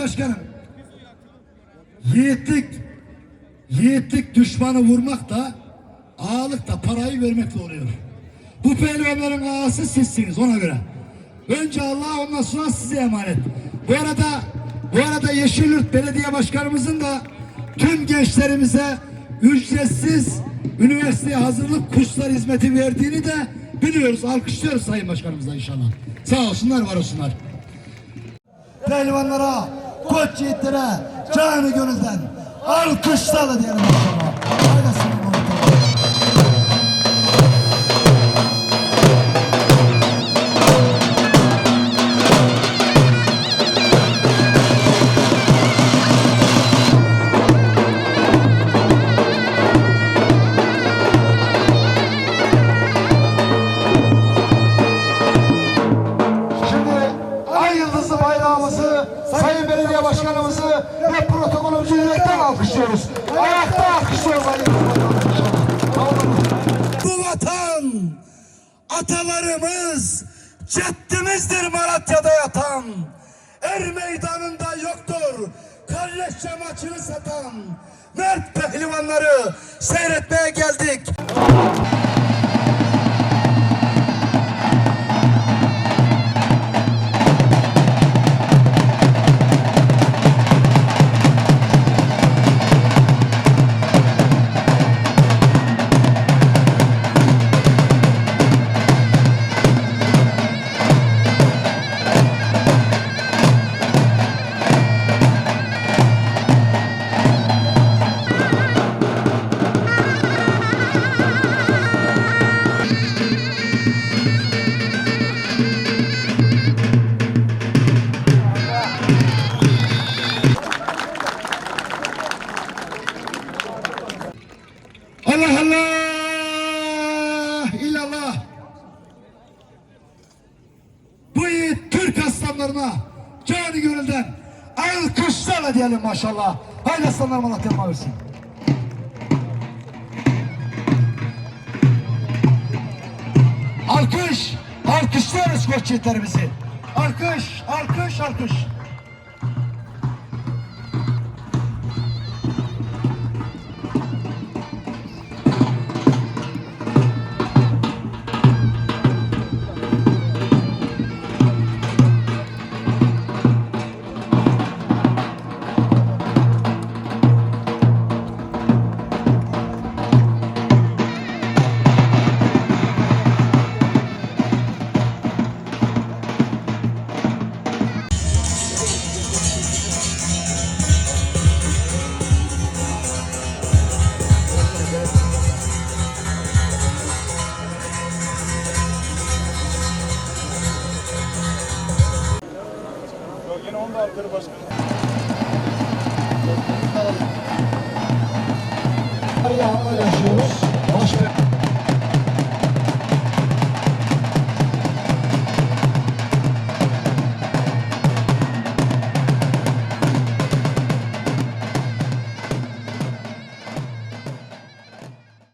Başkanım. Yiğitlik, yiğitlik düşmanı vurmak da ağalık da parayı vermekle oluyor. Bu pehlivanların ağası sizsiniz ona göre. Önce Allah ondan sonra size emanet. Bu arada bu arada Yeşilyurt Belediye Başkanımızın da tüm gençlerimize ücretsiz üniversiteye hazırlık kursları hizmeti verdiğini de biliyoruz. Alkışlıyoruz Sayın Başkanımıza inşallah. Sağ olsunlar, var olsunlar. Pehlivanlara, koç yiğitlere canı gönülden alkışlarla diyelim inşallah. Başkanımızı ve protokolümüzü yürekten alkışlıyoruz. Ayakta alkışlıyoruz. Bu vatan atalarımız ceddimizdir Malatya'da yatan. Er meydanında yoktur kalleşçe maçını satan. Mert pehlivanları seyretmeye geldik. Aslanlarına canı gönülden alkışlarla diyelim maşallah. Haydi aslanlar Malatya mavisi. Alkış, alkışlıyoruz koç yiğitlerimizi. Alkış, alkış, alkış. Muhabir Başkanı. Allah Allah.